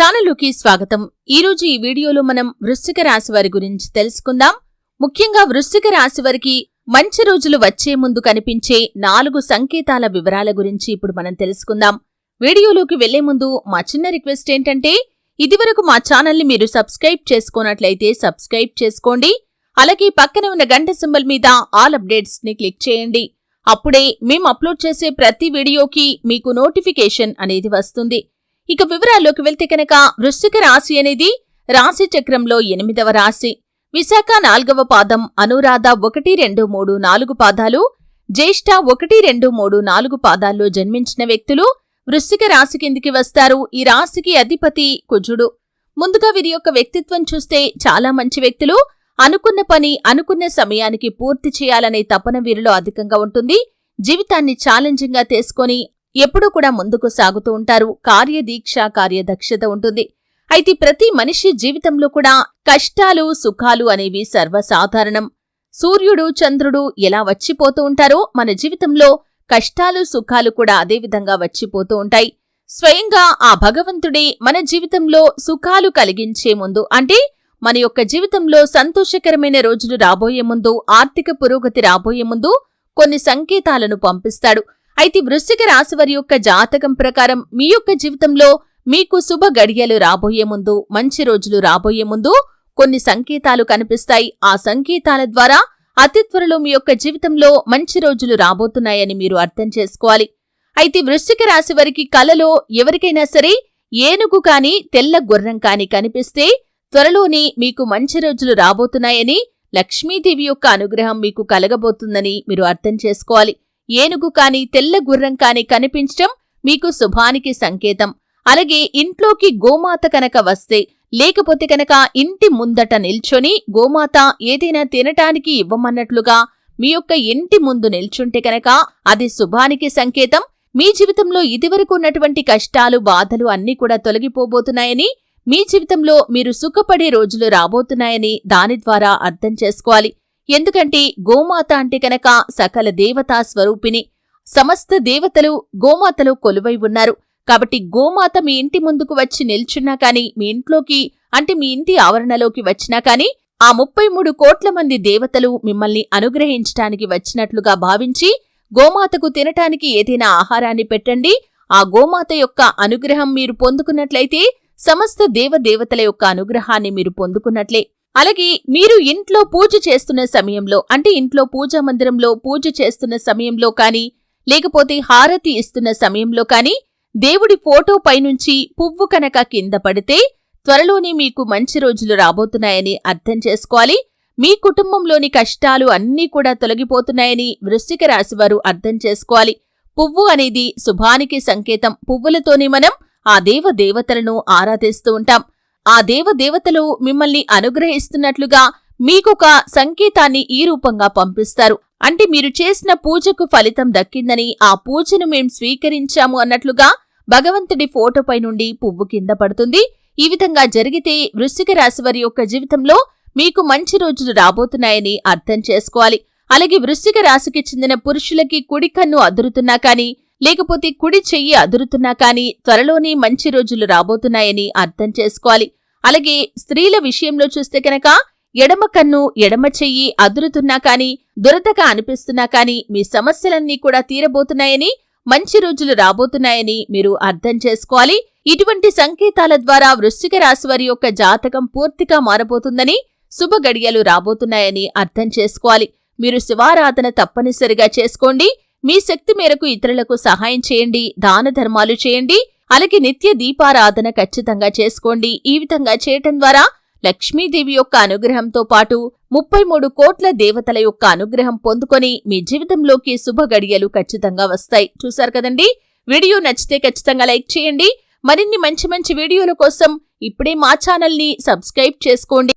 ఛానల్లోకి స్వాగతం. ఈరోజు ఈ వీడియోలో మనం వృశ్చిక రాశి వారి గురించి తెలుసుకుందాం. ముఖ్యంగా వృశ్చిక రాశి వారికి మంచి రోజులు వచ్చే ముందు కనిపించే నాలుగు సంకేతాల వివరాల గురించి ఇప్పుడు మనం తెలుసుకుందాం. వీడియోలోకి వెళ్ళే ముందు మా చిన్న రిక్వెస్ట్ ఏంటంటే ఇదివరకు మా ఛానల్ని మీరు సబ్స్క్రైబ్ చేసుకున్నట్లయితే సబ్స్క్రైబ్ చేసుకోండి. అలాగే పక్కన ఉన్న గంట సింబల్ మీద ఆల్ అప్డేట్స్ని క్లిక్ చేయండి. అప్పుడే మేము అప్లోడ్ చేసే ప్రతి వీడియోకి మీకు నోటిఫికేషన్ అనేది వస్తుంది. ఇక వివరాల్లోకి వెళ్తే కనుక వృశ్చిక రాశి అనేది రాశి చక్రంలో ఎనిమిదవ రాశి. విశాఖ నాల్గవ పాదం అనురాధ ఒకటి రెండు మూడు నాలుగు పాదాలు జ్యేష్ఠ ఒకటి రెండు మూడు నాలుగు పాదాల్లో జన్మించిన వ్యక్తులు వృశ్చిక రాశి కిందికి వస్తారు. ఈ రాశికి అధిపతి కుజుడు. ముందుగా వీరి యొక్క వ్యక్తిత్వం చూస్తే చాలా మంచి వ్యక్తులు. అనుకున్న పని అనుకున్న సమయానికి పూర్తి చేయాలనే తపన వీరిలో అధికంగా ఉంటుంది. జీవితాన్ని ఛాలెంజింగ్గా తీసుకొని ఎప్పుడూ కూడా ముందుకు సాగుతూ ఉంటారు. కార్యదీక్ష కార్యదక్షత ఉంటుంది. అయితే ప్రతి మనిషి జీవితంలో కూడా కష్టాలు సుఖాలు అనేవి సర్వసాధారణం. సూర్యుడు చంద్రుడు ఎలా వచ్చిపోతూ ఉంటారో మన జీవితంలో కష్టాలు సుఖాలు కూడా అదేవిధంగా వచ్చిపోతూ ఉంటాయి. స్వయంగా ఆ భగవంతుడే మన జీవితంలో సుఖాలు కలిగించే ముందు అంటే మన యొక్క జీవితంలో సంతోషకరమైన రోజులు రాబోయే ముందు ఆర్థిక పురోగతి రాబోయే ముందు కొన్ని సంకేతాలను పంపిస్తాడు. అయితే వృశ్చిక రాశి వారి యొక్క జాతకం ప్రకారం మీ యొక్క జీవితంలో మీకు శుభ గడియలు రాబోయే ముందు మంచి రోజులు రాబోయే ముందు కొన్ని సంకేతాలు కనిపిస్తాయి. ఆ సంకేతాల ద్వారా అతి త్వరలో మీ యొక్క జీవితంలో మంచి రోజులు రాబోతున్నాయని మీరు అర్థం చేసుకోవాలి. అయితే వృశ్చిక రాశి వారికి కలలో ఎవరికైనా సరే ఏనుగు కాని తెల్ల గుర్రం కాని కనిపిస్తే త్వరలోనే మీకు మంచి రోజులు రాబోతున్నాయని లక్ష్మీదేవి యొక్క అనుగ్రహం మీకు కలగబోతుందని మీరు అర్థం చేసుకోవాలి. ఏనుగు కాని తెల్ల గుర్రం కాని కనిపించటం మీకు శుభానికి సంకేతం. అలాగే ఇంట్లోకి గోమాత కనుక వస్తే లేకపోతే కనుక ఇంటి ముందట నిల్చొని గోమాత ఏదైనా తినటానికి ఇవ్వమన్నట్లుగా మీ యొక్క ఇంటి ముందు నిల్చుంటే కనుక అది శుభానికి సంకేతం. మీ జీవితంలో ఇదివరకు ఉన్నటువంటి కష్టాలు బాధలు అన్నీ కూడా తొలగిపోబోతున్నాయని మీ జీవితంలో మీరు సుఖపడే రోజులు రాబోతున్నాయని దాని ద్వారా అర్థం చేసుకోవాలి. ఎందుకంటే గోమాత అంటే కనుక సకల దేవతా స్వరూపిణి. సమస్త దేవతలు గోమాతలో కొలువై ఉన్నారు. కాబట్టి గోమాత మీ ఇంటి ముందుకు వచ్చి నిల్చున్నా కాని మీ ఇంట్లోకి అంటే మీ ఇంటి ఆవరణలోకి వచ్చినా కాని ఆ ముప్పై మూడు కోట్ల మంది దేవతలు మిమ్మల్ని అనుగ్రహించటానికి వచ్చినట్లుగా భావించి గోమాతకు తినటానికి ఏదైనా ఆహారాన్ని పెట్టండి. ఆ గోమాత యొక్క అనుగ్రహం మీరు పొందుకున్నట్లయితే సమస్త దేవదేవతల యొక్క అనుగ్రహాన్ని మీరు పొందుకున్నట్లే. అలాగే మీరు ఇంట్లో పూజ చేస్తున్న సమయంలో అంటే ఇంట్లో పూజా మందిరంలో పూజ చేస్తున్న సమయంలో కానీ లేకపోతే హారతి ఇస్తున్న సమయంలో కానీ దేవుడి ఫోటో పైనుంచి పువ్వు కనుక కింద పడితే త్వరలోనే మీకు మంచి రోజులు రాబోతున్నాయని అర్థం చేసుకోవాలి. మీ కుటుంబంలోని కష్టాలు అన్నీ కూడా తొలగిపోతున్నాయని వృశ్చిక రాశివారు అర్థం చేసుకోవాలి. పువ్వు అనేది శుభానికి సంకేతం. పువ్వులతోనే మనం ఆ దేవ దేవతలను ఆరాధిస్తూ ఉంటాం. ఆ దేవ దేవతలు మిమ్మల్ని అనుగ్రహిస్తున్నట్లుగా మీకొక సంకేతాన్ని ఈ రూపంగా పంపిస్తారు. అంటే మీరు చేసిన పూజకు ఫలితం దక్కిందని ఆ పూజను మేం స్వీకరించాము అన్నట్లుగా భగవంతుడి ఫోటోపై నుండి పువ్వు కింద పడుతుంది. ఈ విధంగా జరిగితే వృశ్చిక రాశి వారి యొక్క జీవితంలో మీకు మంచి రోజులు రాబోతున్నాయని అర్థం చేసుకోవాలి. అలాగే వృశ్చిక రాశికి చెందిన పురుషులకి కుడి కన్ను అదురుతున్నా కానీ లేకపోతే కుడి చెయ్యి అదురుతున్నా కాని త్వరలోనే మంచి రోజులు రాబోతున్నాయని అర్థం చేసుకోవాలి. అలాగే స్త్రీల విషయంలో చూస్తే కనుక ఎడమ కన్ను ఎడమ చెయ్యి అదురుతున్నా కాని దురదగా అనిపిస్తున్నా కాని మీ సమస్యలన్నీ కూడా తీరబోతున్నాయని మంచి రోజులు రాబోతున్నాయని మీరు అర్థం చేసుకోవాలి. ఇటువంటి సంకేతాల ద్వారా వృశ్చిక రాశి వారి యొక్క జాతకం పూర్తిగా మారబోతుందని శుభ గడియలు రాబోతున్నాయని అర్థం చేసుకోవాలి. మీరు శివారాధన తప్పనిసరిగా చేసుకోండి. మీ శక్తి మేరకు ఇతరులకు సహాయం చేయండి దాన ధర్మాలు చేయండి అలాగే నిత్య దీపారాధన ఖచ్చితంగా చేసుకోండి. ఈ విధంగా చేయటం ద్వారా లక్ష్మీదేవి యొక్క అనుగ్రహంతో పాటు ముప్పై మూడు కోట్ల దేవతల యొక్క అనుగ్రహం పొందుకొని మీ జీవితంలోకి శుభ గడియలు ఖచ్చితంగా వస్తాయి. చూశారు కదండి? వీడియో నచ్చితే ఖచ్చితంగా లైక్ చేయండి. మరిన్ని మంచి మంచి వీడియోల కోసం ఇప్పుడే మా ఛానల్ని సబ్స్క్రైబ్ చేసుకోండి.